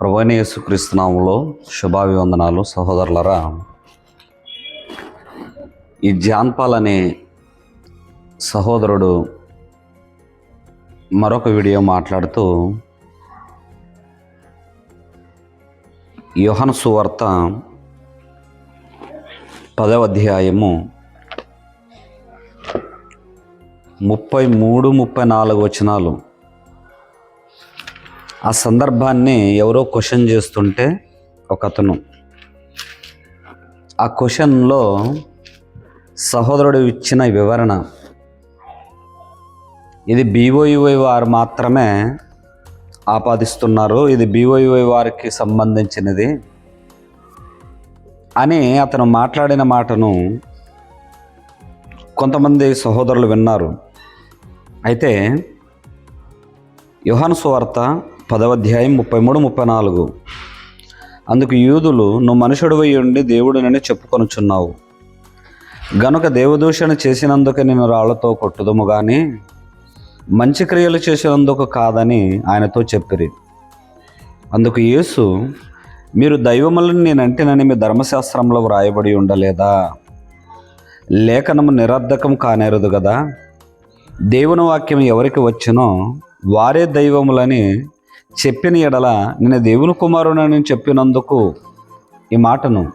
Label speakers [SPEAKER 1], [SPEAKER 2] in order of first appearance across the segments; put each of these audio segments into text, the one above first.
[SPEAKER 1] ప్రభువైన యేసుక్రీస్తునామంలో శుభాభివందనాలు సహోదరులరా. ఈ జాన్పాల్ అనే సహోదరుడు మరొక వీడియో మాట్లాడుతూ యోహన సువార్త పదవ అధ్యాయము ముప్పై మూడు ముప్పై నాలుగు వచనాలు. ఆ సందర్భాన్ని ఎవరో క్వశ్చన్ చేస్తుంటే ఒక అతను ఆ క్వశ్చన్లో సహోదరుడు ఇచ్చిన వివరణ. ఇది బీఓయువై వారు మాత్రమే ఆపాదిస్తున్నారు. ఇది బీఓయువై వారికి సంబంధించినది. అని అతను మాట్లాడిన మాటను కొంతమంది సహోదరులు విన్నారు. అయితే యోహాను సువార్త పదవాధ్యాయం ముప్పై మూడు ముప్పై నాలుగు. అందుకు యూదులు నువ్వు మనుషుడు ఉండి దేవుడినని చెప్పుకొనుచున్నావు. గనుక దేవదూషణ చేసినందుకు నేను రాళ్ళతో కొట్టుదము కానీ మంచి క్రియలు చేసినందుకు కాదని ఆయనతో చెప్పిరి. అందుకు యేసు మీరు దైవములను నేనంటేనని మీ ధర్మశాస్త్రంలో వ్రాయబడి ఉండలేదా? లేఖనము నిరర్ధకం కానేరదు కదా దేవుని వాక్యం ఎవరికి వచ్చినో వారే దైవములని చెప్పిన ఎడల నేను దేవుని కుమారునని చెప్పినందుకు ఈ మాటను.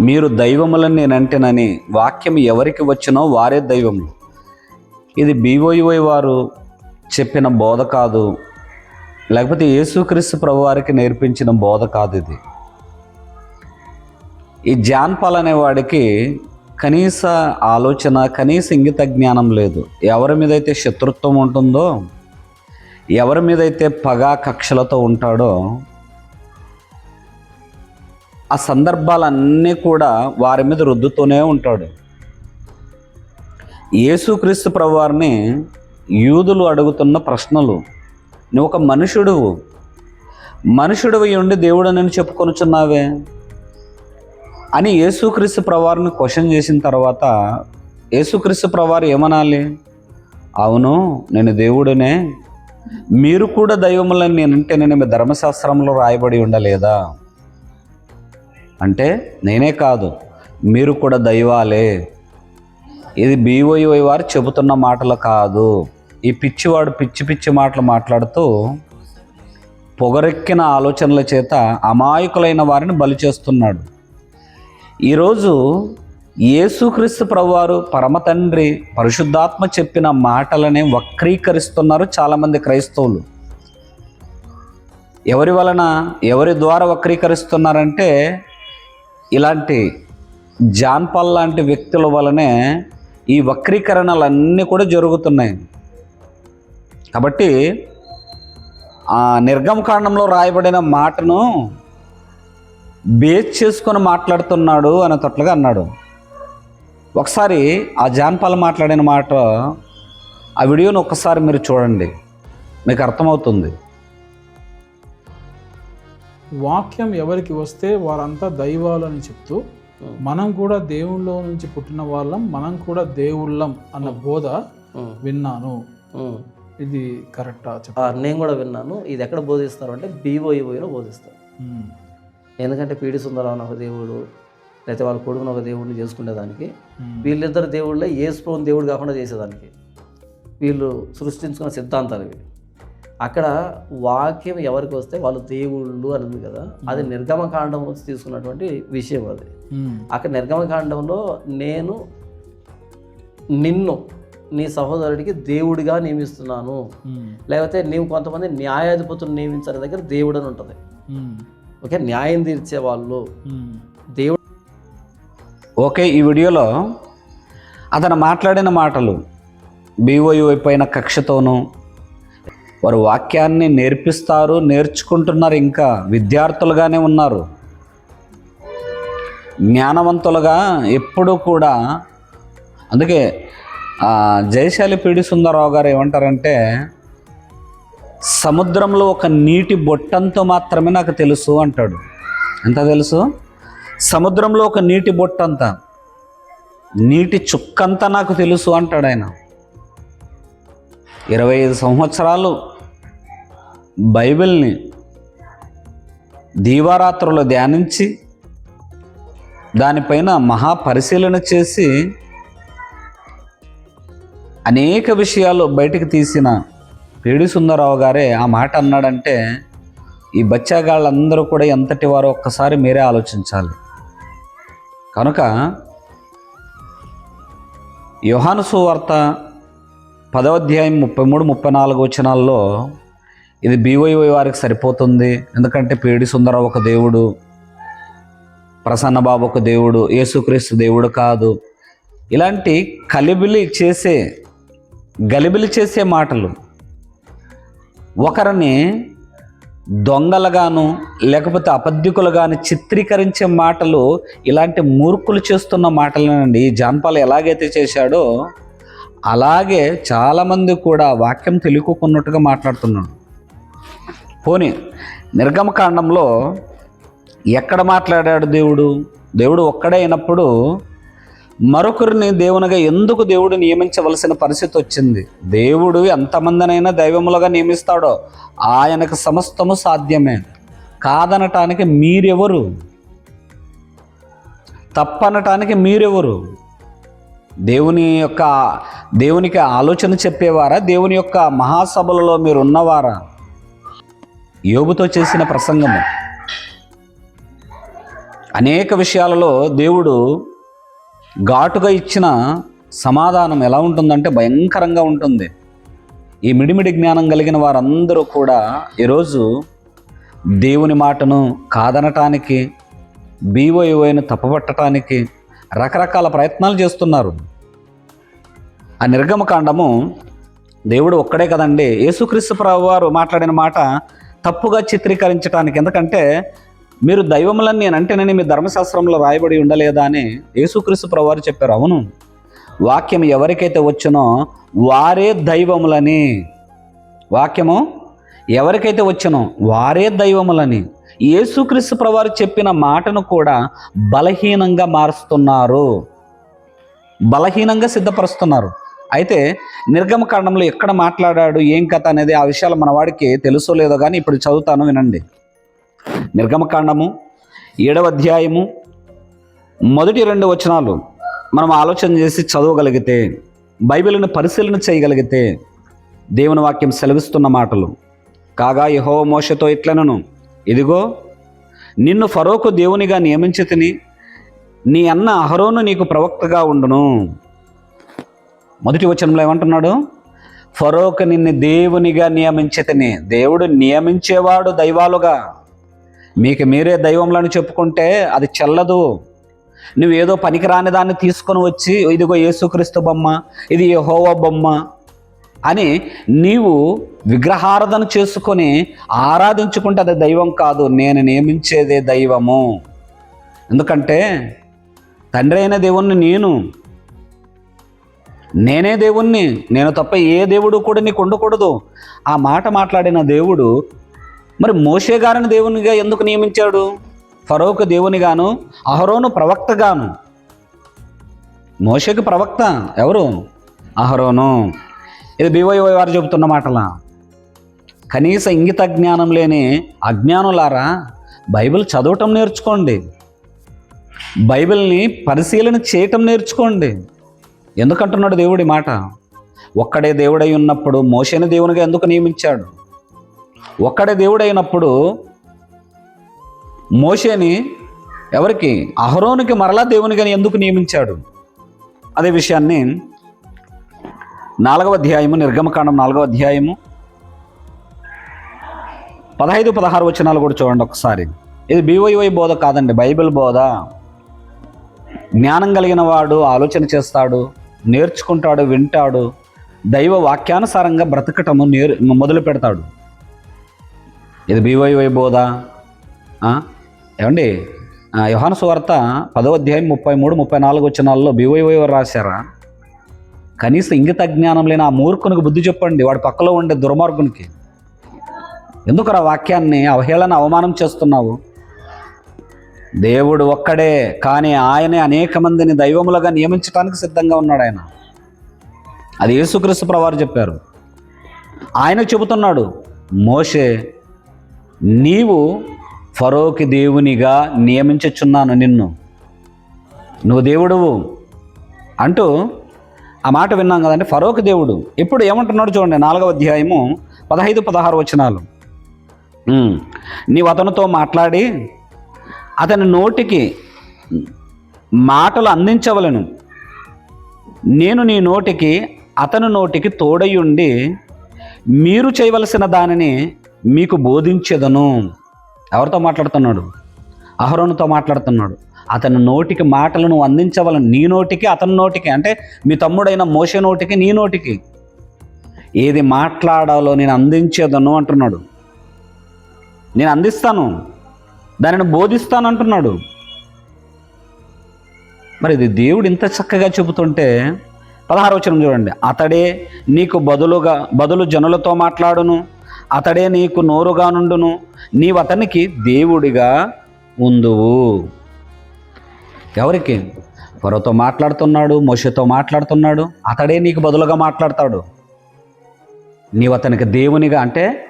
[SPEAKER 1] మీరు దైవములని నేనంటేనని వాక్యం ఎవరికి వచ్చినో వారే దైవములు ఇది బీఓయువై వారు చెప్పిన బోధ కాదు. లేకపోతే యేసుక్రీస్తు ప్రభు వారికి నేర్పించిన బోధ కాదు ఇది. ఈ జాన్పాల్ అనేవాడికి కనీస ఆలోచన కనీస ఇంగిత జ్ఞానం లేదు. ఎవరి మీద అయితే శత్రుత్వం ఉంటుందో ఎవరి మీద అయితే పగా కక్షలతో ఉంటాడో ఆ సందర్భాలన్నీ కూడా వారి మీద రుద్దుతూనే ఉంటాడు. యేసుక్రీస్తు ప్రభువారిని యూదులు అడుగుతున్న ప్రశ్నలు నువ్వు ఒక మనుషుడు మనుషుడువి ఉండి దేవుడు నేను చెప్పుకొనుచున్నావే? అని యేసుక్రీస్తు ప్రవారిని క్వశ్చన్ చేసిన తర్వాత యేసుక్రీస్తు ప్రవారు ఏమనాలి? అవును నేను దేవుడినే మీరు కూడా దైవములని నేనంటే నేను మీ ధర్మశాస్త్రంలో రాయబడి ఉండలేదా? అంటే నేనే కాదు మీరు కూడా దైవాలే. ఇది బీఓఈ వారు చెబుతున్న మాటలు కాదు. ఈ పిచ్చివాడు పిచ్చి పిచ్చి మాటలు మాట్లాడుతూ పొగరెక్కిన ఆలోచనల చేత అమాయకులైన వారిని బలి చేస్తున్నాడు. ఈరోజు యేసుక్రీస్తు ప్రభువారు పరమతండ్రి పరిశుద్ధాత్మ చెప్పిన మాటలనే వక్రీకరిస్తున్నారు చాలామంది క్రైస్తవులు. ఎవరి వలన ఎవరి ద్వారా వక్రీకరిస్తున్నారంటే ఇలాంటి జాన్పాల్ లాంటి వ్యక్తుల వలనే ఈ వక్రీకరణలన్నీ కూడా జరుగుతున్నాయి. కాబట్టి ఆ నిర్గమకాండంలో రాయబడిన మాటను బేస్ చేసుకొని మాట్లాడుతున్నాడు అనేటట్లుగా అన్నాడు. ఒకసారి ఆ జాన్పాల్ మాట్లాడిన మాట ఆ వీడియోని ఒక్కసారి మీరు చూడండి. మీకు అర్థమవుతుంది.
[SPEAKER 2] వాక్యం ఎవరికి వస్తే వారంతా దైవాలని చెప్తూ మనం కూడా దేవుళ్ళలో నుంచి పుట్టిన వాళ్ళం మనం కూడా దేవుళ్ళం అన్న బోధ విన్నాను. ఇది కరెక్టా
[SPEAKER 3] నేను కూడా విన్నాను. ఇది ఎక్కడ బోధిస్తారు అంటే బీఓఈఓలో బోధిస్తారు. ఎందుకంటే పీడి సుందరం ఒక దేవుడు లేకపోతే వాళ్ళ కొడుకుని ఒక దేవుడిని చేసుకునేదానికి వీళ్ళిద్దరు దేవుళ్ళే ఏసుప్రభుని దేవుడు కాకుండా చేసేదానికి. వీళ్ళు సృష్టించుకున్న సిద్ధాంతాలు ఇవి. అక్కడ వాక్యం ఎవరికి వస్తే వాళ్ళు దేవుళ్ళు అని ఉంది కదా అది నిర్గమకాండం నుంచి తీసుకున్నటువంటి విషయం అది. అక్కడ నిర్గమకాండంలో నేను నిన్ను నీ సహోదరుడికి దేవుడిగా నియమిస్తున్నాను. లేకపోతే నీవు కొంతమంది న్యాయాధిపతులు నియమించిన దగ్గర దేవుడు అని ఉంటుంది. ఓకే న్యాయం తీర్చే వాళ్ళు. దేవుడు
[SPEAKER 1] ఓకే ఈ వీడియోలో అతను మాట్లాడిన మాటలు బీఓయూ పైన కక్షతోనూ వారు వాక్యాన్ని నేర్పిస్తారు నేర్చుకుంటున్నారు ఇంకా విద్యార్థులుగానే ఉన్నారు. జ్ఞానవంతులుగా ఎప్పుడూ కూడా అందుకే జయశాలి పీడి సుందరరావు గారు ఏమంటారంటే సముద్రంలో ఒక నీటి బొట్టంతో మాత్రమే నాకు తెలుసు అంటాడు. ఎంత తెలుసు? సముద్రంలో ఒక నీటి బొట్టంత. నీటి చుక్కంతా నాకు తెలుసు అంటాడు ఆయన. ఇరవై ఐదు సంవత్సరాలు బైబిల్ని దీవారాత్రులు ధ్యానించి దానిపైన మహా పరిశీలన చేసి అనేక విషయాలు బయటికి తీసిన పేడి సుందరరావు గారే ఆ మాట అన్నాడంటే ఈ బచ్చాగాళ్ళందరూ కూడా ఎంతటి వారో ఒక్కసారి మీరే ఆలోచించాలి. కనుక యోహాను సువార్త పదవ అధ్యాయం ముప్పై మూడు ముప్పై నాలుగు వచనాల్లో ఇది బీవైవై వారికి సరిపోతుంది. ఎందుకంటే పేడి సుందర ఒక దేవుడు ప్రసన్నబాబు ఒక దేవుడు యేసుక్రీస్తు దేవుడు కాదు. ఇలాంటి కలిబిలి చేసే గలిబిలి చేసే మాటలు ఒకరిని దొంగలుగాను లేకపోతే అబద్ధికులుగాను చిత్రీకరించే మాటలు ఇలాంటి మూర్ఖులు చేస్తున్న మాటలనండి. జాన్పాల్ ఎలాగైతే చేశాడో అలాగే చాలామంది కూడా వాక్యం తెలుపుకున్నట్టుగా మాట్లాడుతున్నాడు. పోనీ నిర్గమకాండంలో ఎక్కడ మాట్లాడాడు దేవుడు? దేవుడు ఒక్కడే అయినప్పుడు మరొకరిని దేవునిగా ఎందుకు దేవుడు నియమించవలసిన పరిస్థితి వచ్చింది? దేవుడు ఎంతమందినైనా దైవములుగా నియమిస్తాడో ఆయనకు సమస్తము సాధ్యమే. కాదనటానికి మీరెవరు? తప్పనటానికి మీరెవరు? దేవుని యొక్క దేవునికి ఆలోచన చెప్పేవారా? దేవుని యొక్క మహాసభలలో మీరు ఉన్నవారా యోగుతో చేసిన ప్రసంగము. అనేక విషయాలలో దేవుడు ఘాటుగా ఇచ్చిన సమాధానం ఎలా ఉంటుందంటే భయంకరంగా ఉంటుంది. ఈ మిడిమిడి జ్ఞానం కలిగిన వారందరూ కూడా ఈరోజు దేవుని మాటను కాదనటానికి బీవోయోని తప్పబట్టడానికి రకరకాల ప్రయత్నాలు చేస్తున్నారు. ఆ నిర్గమకాండము దేవుడు ఒక్కడే కదండి. యేసుక్రీస్తు ప్రభు వారు మాట్లాడిన మాట తప్పుగా చిత్రీకరించడానికి ఎందుకంటే మీరు దైవములని నేను అంటేనని మీ ధర్మశాస్త్రంలో రాయబడి ఉండలేదా అని యేసుక్రీస్తు ప్రవారు చెప్పారు. అవును. వాక్యం ఎవరికైతే వచ్చినో వారే దైవములని. వాక్యము ఎవరికైతే వచ్చినో వారే దైవములని. యేసుక్రీస్తు ప్రభువారు చెప్పిన మాటను కూడా బలహీనంగా మారుస్తున్నారు. బలహీనంగా సిద్ధపరుస్తున్నారు. అయితే నిర్గమకాండంలో ఎక్కడ మాట్లాడాడు ఏం కథ అనేది ఆ విషయాలు మన వాడికి తెలుసో లేదో కానీ ఇప్పుడు చదువుతాను వినండి. నిర్గమకాండము ఏడవ అధ్యాయము మొదటి రెండు వచనాలు మనం ఆలోచన చేసి చదవగలిగితే బైబిల్ని పరిశీలన చేయగలిగితే దేవుని వాక్యం సెలవిస్తున్న మాటలు కాగా యహో మోషతో ఇట్లనను ఇదిగో నిన్ను ఫరోకు దేవునిగా నియమించి తిని నీ అన్న అహరోను నీకు ప్రవక్తగా ఉండును. మొదటి వచనంలో ఏమంటున్నాడు? ఫరోకు నిన్ను దేవునిగా నియమించి తిని దేవుడు నియమించేవాడు దైవాలుగా. మీకు మీరే దైవంలను చెప్పుకుంటే అది చెల్లదు. నువ్వు ఏదో పనికిరాని దాన్ని తీసుకొని వచ్చి ఇదిగో యేసుక్రీస్తు బొమ్మ ఇది యహోవ బొమ్మ అని నీవు విగ్రహారాధన చేసుకొని ఆరాధించుకుంటే అది దైవం కాదు నేను నియమించేదే దైవము. ఎందుకంటే తండ్రి అయిన దేవుణ్ణి నేను నేనే దేవుణ్ణి నేను తప్ప ఏ దేవుడు కూడా నీకు ఉండకూడదు. ఆ మాట మాట్లాడిన దేవుడు మరి మోషే గారిని దేవునిగా ఎందుకు నియమించాడు? ఫరోకు దేవునిగాను అహరోను ప్రవక్తగాను. మోషేకి ప్రవక్త ఎవరు? అహరోను. ఇది బీవైఓ వారు చెబుతున్న మాటలా. కనీస ఇంగిత జ్ఞానం లేని అజ్ఞానులారా బైబిల్ చదవటం నేర్చుకోండి. బైబిల్ని పరిశీలన చేయటం నేర్చుకోండి. ఎందుకంటున్నాడు దేవుడి మాట? ఒక్కడే దేవుడై ఉన్నప్పుడు మోషేని దేవునిగా ఎందుకు నియమించాడు? ఒక్కడే దేవుడైనప్పుడు మోషేని ఎవరికి? అహరోనికి మరలా దేవునిగా ఎందుకు నియమించాడు? అదే విషయాన్ని నాలుగవ అధ్యాయము నిర్గమకాండం నాలుగవ అధ్యాయము పదహైదు పదహారు వచనాలు కూడా చూడండి ఒకసారి. ఇది బీవైవై బోధ కాదండి బైబిల్ బోధ. జ్ఞానం కలిగిన వాడు ఆలోచన చేస్తాడు నేర్చుకుంటాడు వింటాడు దైవ వాక్యానుసారంగా బ్రతకటము నేర్ మొదలు పెడతాడు. ఇది బీవైవై బోధ. ఏమండి? ఆ, సువార్త పదవ అధ్యాయం ముప్పై మూడు ముప్పై నాలుగు వచ్చినాల్లో బీవైవై రాశారా? కనీసం ఇంగిత జ్ఞానం లేని ఆ మూర్ఖునికి బుద్ధి చెప్పండి వాడి పక్కలో ఉండే దుర్మార్గునికి. ఎందుకు ఆ వాక్యాన్ని అవహేళన అవమానం చేస్తున్నావు? దేవుడు ఒక్కడే కానీ ఆయనే అనేక మందిని దైవములుగా నియమించడానికి సిద్ధంగా ఉన్నాడు ఆయన. అది యేసుక్రీస్తు ప్రవారు చెప్పారు. ఆయన చెబుతున్నాడు మోషే నీవు ఫరోకి దేవునిగా నియమించుచున్నాను నిన్ను. నువ్వు దేవుడువు అంటూ ఆ మాట విన్నాం కదండి. ఫరోక్ దేవుడు. ఇప్పుడు ఏమంటున్నాడు చూడండి నాలుగవ అధ్యాయము పదహైదు పదహారు వచనాలు. నీవు అతనితో మాట్లాడి అతని నోటికి మాటలు అందించవలను. నేను నీ నోటికి అతని నోటికి తోడయుండి మీరు చేయవలసిన దానిని మీకు బోధించేదను. ఎవరితో మాట్లాడుతున్నాడు? అహరోనుతో మాట్లాడుతున్నాడు. అతని నోటికి మాటలను అందించవలను నీ నోటికి అతని నోటికి అంటే మీ తమ్ముడైన మోసే నోటికి నీ నోటికి. ఏది మాట్లాడాలో నేను అందించేదను అంటున్నాడు. నేను అందిస్తాను. దానిని బోధిస్తాను అంటున్నాడు. మరి ఇది దేవుడు ఇంత చక్కగా చెబుతుంటే పదహారు చూడండి. అతడే నీకు బదులుగా బదులు జనులతో మాట్లాడును. అతడే నీకు నోరుగా నుండును. నీవు అతనికి దేవుడిగా ఉందువు. ఎవరికి? ఫరోతో మాట్లాడుతున్నాడు మోషతో మాట్లాడుతున్నాడు అతడే నీకు బదులుగా మాట్లాడతాడు. నీవు అతనికి దేవునిగా అంటే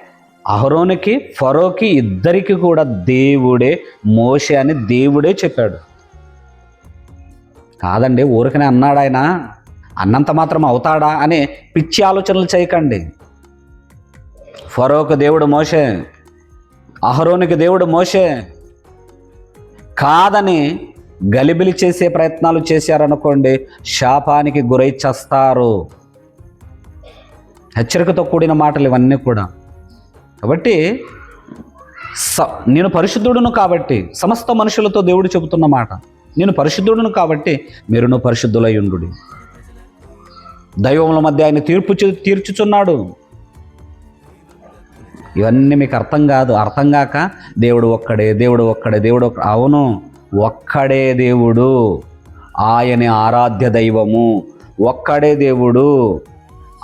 [SPEAKER 1] అహరోనికి ఫరోకి ఇద్దరికి కూడా దేవుడే మోషే అని దేవుడే చెప్పాడు. కాదండి ఊరికనే అన్నాడు ఆయన అన్నంత మాత్రం అవుతాడా? అనే పిచ్చి ఆలోచనలు చేయకండి. ఫరోకు దేవుడు మోషే అహరోనికి దేవుడు మోషే కాదని గలిబిలి చేసే ప్రయత్నాలు చేశారనుకోండి శాపానికి గురై చేస్తారు హెచ్చరికతో కూడిన మాటలు ఇవన్నీ కూడా. కాబట్టి స నేను పరిశుద్ధుడును కాబట్టి సమస్త మనుషులతో దేవుడు చెబుతున్న మాట నేను పరిశుద్ధుడును కాబట్టి మీరును పరిశుద్ధులై దైవముల మధ్య ఆయన తీర్పు తీర్చుచున్నాడు. ఇవన్నీ మీకు అర్థం కాదు. అర్థం కాక దేవుడు ఒక్కడే దేవుడు ఒక్కడే దేవుడు ఒక్క అవును ఒక్కడే దేవుడు. ఆయనే ఆరాధ్య దైవము. ఒక్కడే దేవుడు.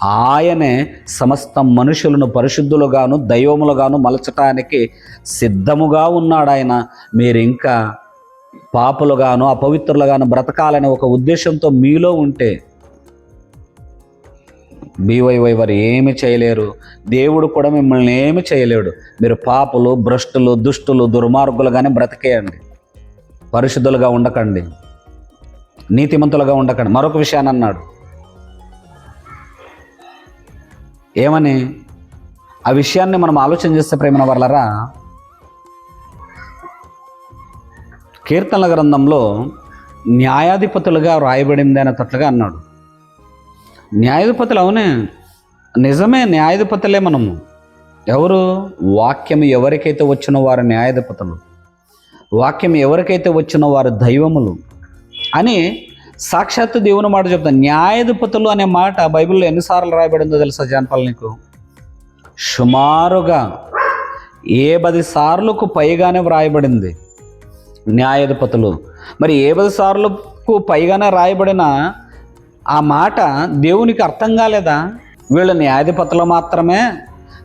[SPEAKER 1] ఆయనే సమస్త మనుషులను పరిశుద్ధులుగాను దైవములుగాను మలచటానికి సిద్ధముగా ఉన్నాడు ఆయన. మీరు ఇంకా పాపులుగాను అపవిత్రులుగాను బ్రతకాలనే ఒక ఉద్దేశంతో మీలో ఉంటే బీవైవై వారు ఏమి చేయలేరు. దేవుడు కూడా మిమ్మల్ని ఏమి చేయలేడు. మీరు పాపులు భ్రష్టులు దుష్టులు దుర్మార్గులుగానే బ్రతికేయండి. పరిశుద్ధులుగా ఉండకండి. నీతిమంతులుగా ఉండకండి. మరొక విషయాన్ని అన్నాడు. ఏమని? ఆ విషయాన్ని మనం ఆలోచన చేస్తే ప్రేమ వాళ్ళరా కీర్తనల గ్రంథంలో న్యాయాధిపతులుగా వ్రాయబడింది అనేటట్లుగా అన్నాడు. న్యాయాధిపతులు అవునే. నిజమే న్యాయాధిపతులే మనము. ఎవరు? వాక్యం ఎవరికైతే వచ్చిన వారు న్యాయాధిపతులు. వాక్యం ఎవరికైతే వచ్చిన వారు దైవములు అని సాక్షాత్తు దేవుని మాట చెప్తాను న్యాయాధిపతులు అనే మాట బైబిల్లో ఎన్నిసార్లు రాయబడిందో తెలుసా జానపాల్ నీకు? సుమారుగా ఏ పది సార్లకు పైగానే వ్రాయబడింది న్యాయాధిపతులు. మరి ఏ పది సార్లకు పైగానే రాయబడిన ఆ మాట దేవునికి అర్థం కాలేదా? వీళ్ళ న్యాయాధిపతులు మాత్రమే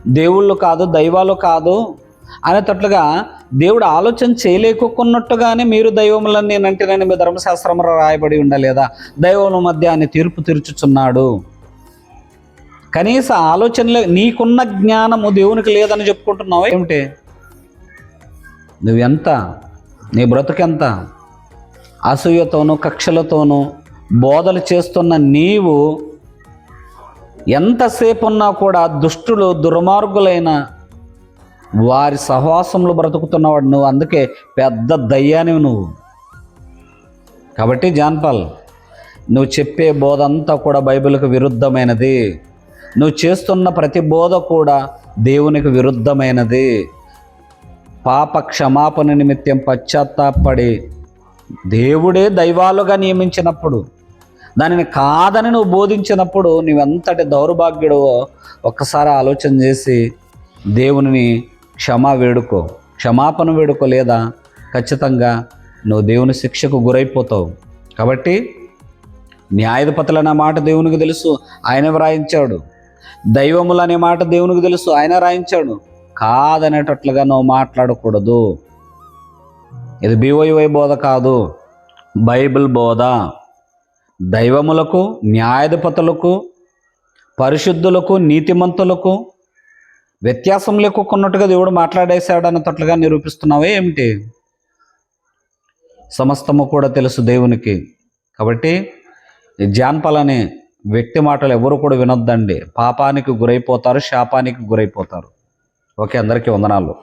[SPEAKER 1] దేవుళ్ళు కాదు దైవాలు కాదు అనేటట్లుగా దేవుడు ఆలోచన చేయలేకున్నట్టుగానే మీరు దైవములని నేనంటే నేను మీ ధర్మశాస్త్రంలో రాయబడి ఉండలేదా? దైవముల మధ్య ఆయన తీర్పు తీర్చుచున్నాడు. కనీస ఆలోచనలే నీకున్న జ్ఞానము దేవునికి లేదని చెప్పుకుంటున్నావు? ఏమిటి? నువ్వెంత? నీ బ్రతుకెంత? అసూయతోనూ కక్షలతోనూ బోధలు చేస్తున్న నీవు ఎంతసేపు ఉన్నా కూడా దుష్టులు దుర్మార్గులైన వారి సహవాసంలో బ్రతుకుతున్నవాడు నువ్వు. అందుకే పెద్ద దయ్యానివి నువ్వు. కాబట్టి జాన్పాల్ నువ్వు చెప్పే బోధ అంతా కూడా బైబిల్కి విరుద్ధమైనది. నువ్వు చేస్తున్న ప్రతి బోధ కూడా దేవునికి విరుద్ధమైనది. పాప క్షమాపణ నిమిత్తం పశ్చాత్తాపడి దేవుడే దైవాలుగా నియమించినప్పుడు దానిని కాదని నువ్వు బోధించినప్పుడు నువ్వెంతటి దౌర్భాగ్యుడవో ఒక్కసారి ఆలోచన చేసి దేవునిని క్షమా వేడుకో. క్షమాపణ వేడుకో లేదా? ఖచ్చితంగా నువ్వు దేవుని శిక్షకు గురైపోతావు. కాబట్టి న్యాయాధిపతులు మాట దేవునికి తెలుసు ఆయన వ్రాయించాడు. దైవములు అనే మాట దేవునికి తెలుసు ఆయన రాయించాడు కాదనేటట్లుగా నువ్వు మాట్లాడకూడదు. ఇది బివైవై బోధ కాదు. బైబిల్ బోధ. దైవములకు న్యాయాధిపతులకు పరిశుద్ధులకు నీతిమంతులకు వ్యత్యాసం లేకున్నట్టుగా దేవుడు మాట్లాడేశాడు అన్నట్లుగా నిరూపిస్తున్నావే ఏమిటి? సమస్తము కూడా తెలుసు దేవునికి. కాబట్టి ఈ జాన్పల్ అనే వ్యక్తి మాటలు ఎవరు కూడా వినొద్దండి. పాపానికి గురైపోతారు శాపానికి గురైపోతారు. ఓకే అందరికీ వందనాలు.